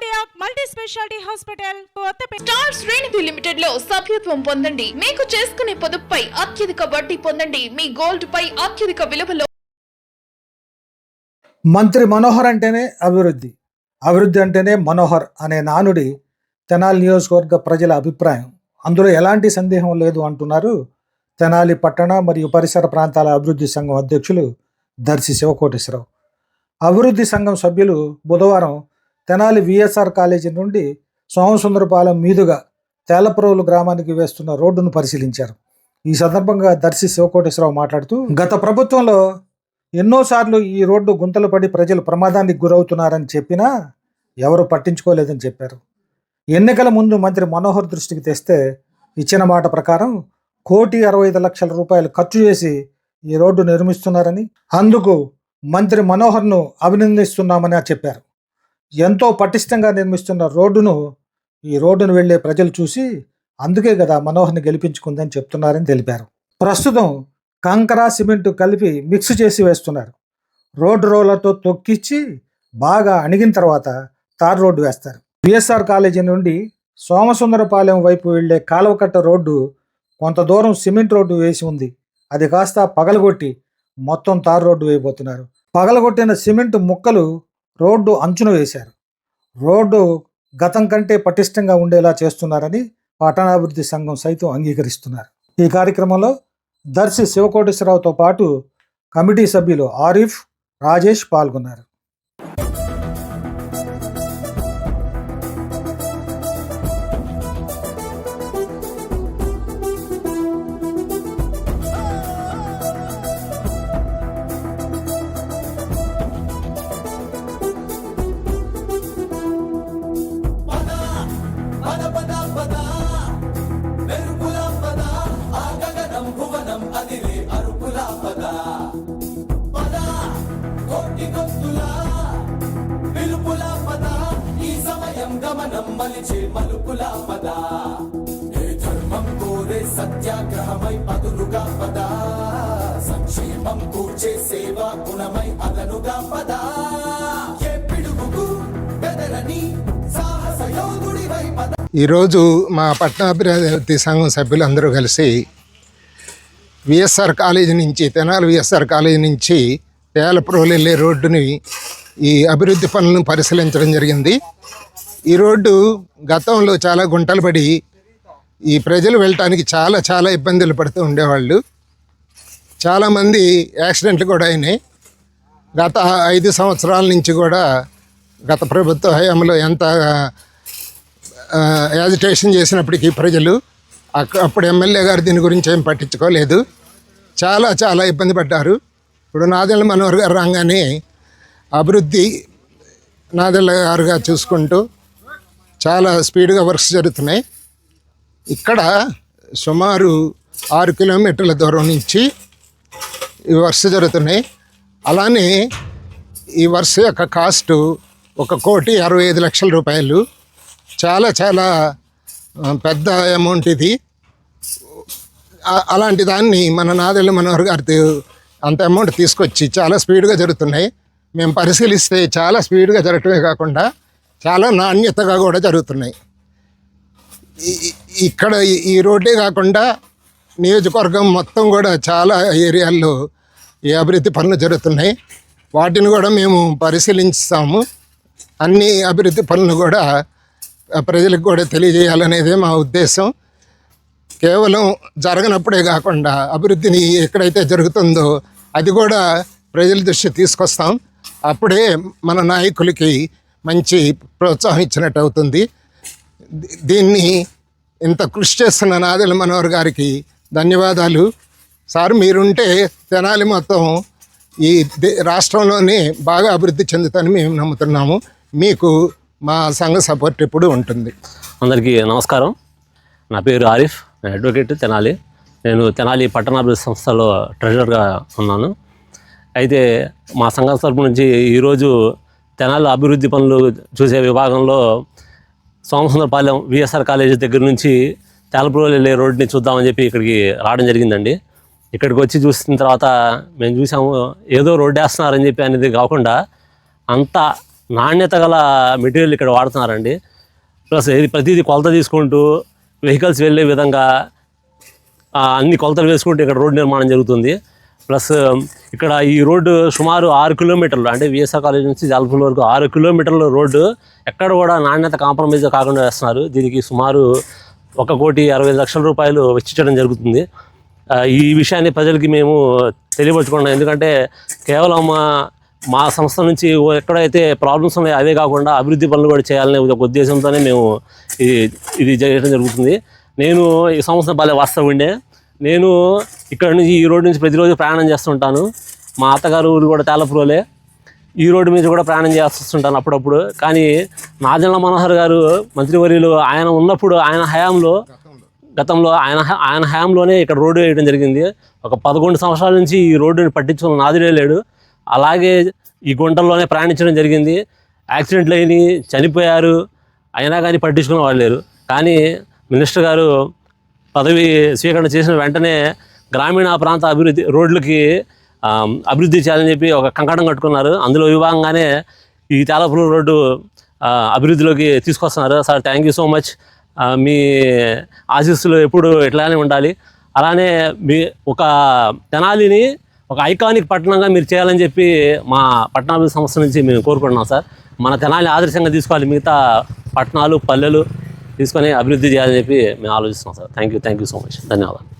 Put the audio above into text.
Cardiac multi speciality hospital Kothapeta star శ్రేణిధి లిమిటెడ్లో సభ్యత్వం పొందండి. మీకు చేసుకునే పొదుపుపై అత్యధిక వడ్డీ పొందండి. మీ గోల్డ్ పై అత్యధిక విలువలో మంత్రి మనోహర్ అంటేనే అభివృద్ధి. అభివృద్ధి అంటేనే మనోహర్ అనే నానుడి తెనాలి నియోజకవర్గ ప్రజల అభిప్రాయం. అందులో ఎలాంటి సందేహం లేదు అంటున్నారు తెనాలి పట్టణ మరియు పరిసర ప్రాంతాల అభివృద్ధి సంఘం అధ్యక్షులు దర్శి శివకోటేశ్వరరావు. అభివృద్ధి సంఘం సభ్యులు బుధవారం తెనాలి విఎస్ఆర్ కాలేజీ నుండి సోమసుందరపాలెం మీదుగా తేలప్రోలు గ్రామానికి వేస్తున్న రోడ్డును పరిశీలించారు. ఈ సందర్భంగా దర్శి శివకోటేశ్వరరావు మాట్లాడుతూ గత ప్రభుత్వంలో ఎన్నోసార్లు ఈ రోడ్డు గుంతలు పడి ప్రజలు ప్రమాదానికి గురవుతున్నారని చెప్పినా ఎవరు పట్టించుకోలేదని చెప్పారు. ఎన్నికల ముందు మంత్రి మనోహర్ దృష్టికి తెస్తే ఇచ్చిన మాట ప్రకారం కోటి అరవై ఐదు లక్షల రూపాయలు ఖర్చు చేసి ఈ రోడ్డు నిర్మిస్తున్నారని అందుకు మంత్రి మనోహర్ను అభినందిస్తున్నామని చెప్పారు. ఎంతో పటిష్టంగా నిర్మిస్తున్న రోడ్డును ఈ రోడ్డును వెళ్ళే ప్రజలు చూసి అందుకే కదా మనోహర్ని గెలిపించుకుందని చెప్తున్నారని తెలిపారు. ప్రస్తుతం కంకర సిమెంట్ కలిపి మిక్స్ చేసి వేస్తున్నారు. రోడ్డు రోలర్తో తొక్కిచ్చి బాగా అణిగిన తర్వాత తార్ రోడ్డు వేస్తారు. బిఎస్ఆర్ కాలేజీ నుండి సోమసుందరపాలెం వైపు వెళ్ళే కాలువకట్ట రోడ్డు కొంత దూరం సిమెంట్ రోడ్డు వేసి ఉంది. అది కాస్త పగలగొట్టి మొత్తం తార్ రోడ్డు వేయబోతున్నారు. పగలగొట్టిన సిమెంట్ ముక్కలు రోడ్డు అంచున వేశారు. రోడ్డు గతం కంటే పటిష్టంగా ఉండేలా చేస్తున్నారని పట్టణాభివృద్ధి సంఘం సైతం అంగీకరిస్తున్నారు. ఈ కార్యక్రమంలో దర్శి శివకోటేశ్వరరావుతో పాటు కమిటీ సభ్యులు ఆరిఫ్ రాజేష్ పాల్గొన్నారు. కోటి గొంతుల పిలుపుల పద ఈ సమయం గమనం మలిచే మలుపుల పద. ఏ ధర్మం కోరే సత్యాగ్రహమై పదులుగా పద. సంక్షేమం కూర్చే సేవా గుణమై అదనుగా పద. ఏ పిడుగుకు బెదరని సాహస యోధుడివై పద. ఈరోజు మా పట్టణాభివృద్ధి సంఘం సభ్యులందరూ కలిసి విఎస్ఆర్ కాలేజీ నుంచి తెనాలి విఎస్ఆర్ కాలేజీ నుంచి పేలప్రోలు వెళ్ళే రోడ్డుని ఈ అభివృద్ధి పనులను పరిశీలించడం జరిగింది. ఈ రోడ్డు గతంలో చాలా గుంటలు పడి ఈ ప్రజలు వెళ్ళటానికి చాలా చాలా ఇబ్బందులు పడుతూ ఉండేవాళ్ళు. చాలామంది యాక్సిడెంట్లు కూడా అయినాయి. గత ఐదు సంవత్సరాల నుంచి కూడా గత ప్రభుత్వ హయాంలో ఎంత యాజిటేషన్ చేసినప్పటికీ ప్రజలు అక్కడ అప్పుడు ఎమ్మెల్యే గారు దీని గురించి ఏం పట్టించుకోలేదు. చాలా చాలా ఇబ్బంది పడ్డారు. ఇప్పుడు నాదెళ్ళ మనోహర్ గారు రాగానే అభివృద్ధి నాదెళ్ళ గారుగా చూసుకుంటూ చాలా స్పీడ్గా వర్క్స్ జరుగుతున్నాయి. ఇక్కడ సుమారు ఆరు కిలోమీటర్ల దూరం నుంచి ఈ వర్క్స్ జరుగుతున్నాయి. అలానే ఈ వర్ష యొక్క కాస్టు ఒక కోటి అరవై ఐదు లక్షల రూపాయలు. చాలా చాలా పెద్ద అమౌంట్ ఇది. అలాంటి దాన్ని మన నాదెళ్ళ మనోహర్ గారి అంత అమౌంట్ తీసుకొచ్చి చాలా స్పీడ్గా జరుగుతున్నాయి. మేము పరిశీలిస్తే చాలా స్పీడ్గా జరగటమే కాకుండా చాలా నాణ్యతగా కూడా జరుగుతున్నాయి. ఇక్కడ ఈ- రోడ్డే కాకుండా నియోజకవర్గం మొత్తం కూడా చాలా ఏరియాల్లో ఈ అభివృద్ధి పనులు జరుగుతున్నాయి. వాటిని కూడా మేము పరిశీలిస్తాము అన్ని అభివృద్ధి పనులు కూడా ప్రజలకు కూడా తెలియజేయాలనేదే మా ఉద్దేశం. కేవలం జరగనప్పుడే కాకుండా అభివృద్ధిని ఎక్కడైతే జరుగుతుందో అది కూడా ప్రజల దృష్టి తీసుకొస్తాం. అప్పుడే మన నాయకులకి మంచి ప్రోత్సాహం ఇచ్చినట్టు అవుతుంది. దీన్ని ఇంత కృషి చేస్తున్న నాదల మనోహర్ గారికి ధన్యవాదాలు. సార్ మీరుంటే తెనాలి మొత్తం ఈ దే- రాష్ట్రంలోనే బాగా అభివృద్ధి చెందుతాయని మేము నమ్ముతున్నాము. మీకు మా సంఘ సపోర్ట్ ఎప్పుడు ఉంటుంది. అందరికీ నమస్కారం. నా పేరు ఆరిఫ్. నేను అడ్వకేట్ తెనాలి. నేను తెనాలి పట్టణాభివృద్ధి సంస్థలో ట్రెజరర్గా ఉన్నాను. అయితే మా సంఘం తరపు నుంచి ఈరోజు తెనాలి అభివృద్ధి పనులు చూసే విభాగంలో సోమసుందరపాలెం విఎస్ఆర్ కాలేజీ దగ్గర నుంచి తేలపురం వెళ్ళే రోడ్ని చూద్దామని చెప్పి ఇక్కడికి రావడం జరిగిందండి. ఇక్కడికి వచ్చి చూసిన తర్వాత మేము చూసాము ఏదో రోడ్డు వేస్తున్నారని చెప్పి అనేది కాకుండా అంత నాణ్యత గల మెటీరియల్ ఇక్కడ వాడుతున్నారండి. ప్లస్ ఇది ప్రతిదీ కొలత తీసుకుంటూ వెహికల్స్ వెళ్ళే విధంగా అన్ని కొలతలు వేసుకుంటూ ఇక్కడ రోడ్డు నిర్మాణం జరుగుతుంది. ప్లస్ ఇక్కడ ఈ రోడ్డు సుమారు ఆరు కిలోమీటర్లు అంటే విఎస్ఆర్ కాలేజ్ నుంచి జాలపూర్ వరకు ఆరు కిలోమీటర్ల రోడ్డు ఎక్కడ కూడా నాణ్యత కాంప్రమైజ్ కాకుండా వేస్తున్నారు. దీనికి సుమారు ఒక కోటి అరవై లక్షల రూపాయలు వెచ్చించడం జరుగుతుంది. ఈ విషయాన్ని ప్రజలకి మేము తెలియపరచుకున్నాం ఎందుకంటే కేవలం మా సంస్థ నుంచి ఎక్కడైతే ప్రాబ్లమ్స్ ఉన్నాయో అవే కాకుండా అభివృద్ధి పనులు కూడా చేయాలనే ఒక ఉద్దేశంతోనే మేము ఇది ఇది చేయడం జరుగుతుంది. నేను ఈ సంవత్సరం భలే వాస్తవం ఉండే. నేను ఇక్కడ నుంచి ఈ రోడ్డు నుంచి ప్రతిరోజు ప్రయాణం చేస్తుంటాను. మా అత్తగారు ఊరు కూడా తేలపురోలే ఈ రోడ్డు మీద కూడా ప్రయాణం చేస్తుంటాను అప్పుడప్పుడు. కానీ నాజన్ల మనోహర్ గారు మంత్రివర్యులు ఆయన ఉన్నప్పుడు ఆయన హయాంలో గతంలో ఆయన ఆయన హయాంలోనే ఇక్కడ రోడ్డు వేయడం జరిగింది. ఒక పదకొండు సంవత్సరాల నుంచి ఈ రోడ్డుని పట్టించుకున్న నాదుడే లేడు. అలాగే ఈ గుంటల్లోనే ప్రయాణించడం జరిగింది. యాక్సిడెంట్లు అయినాయి చనిపోయారు. అయినా కానీ పట్టించుకున్న వాళ్ళు లేరు. కానీ మినిస్టర్ గారు పదవి స్వీకరణ చేసిన వెంటనే గ్రామీణ ప్రాంత అభివృద్ధి రోడ్లకి అభివృద్ధి చేయాలని చెప్పి ఒక కంకణం కట్టుకున్నారు. అందులో విభాగంగానే ఈ తేలపురం రోడ్డు అభివృద్ధిలోకి తీసుకొస్తున్నారు. Sir thank you so much మీ ఆశీస్సులు ఎప్పుడు ఇట్లానే ఉండాలి. అలానే మీ ఒక తెనాలిని ఒక ఐకానిక్ పట్టణంగా మీరు చేయాలని చెప్పి మా పట్టణాభివృద్ధి సంస్థ నుంచి మేము కోరుకుంటున్నాం సార్. మన తెనాలిని ఆదర్శంగా తీసుకోవాలి. మిగతా పట్టణాలు పల్లెలు తీసుకొని అభివృద్ధి చేయాలని చెప్పి మేము ఆలోచిస్తున్నాం sir. Thank you thank you so much ధన్యవాదాలు.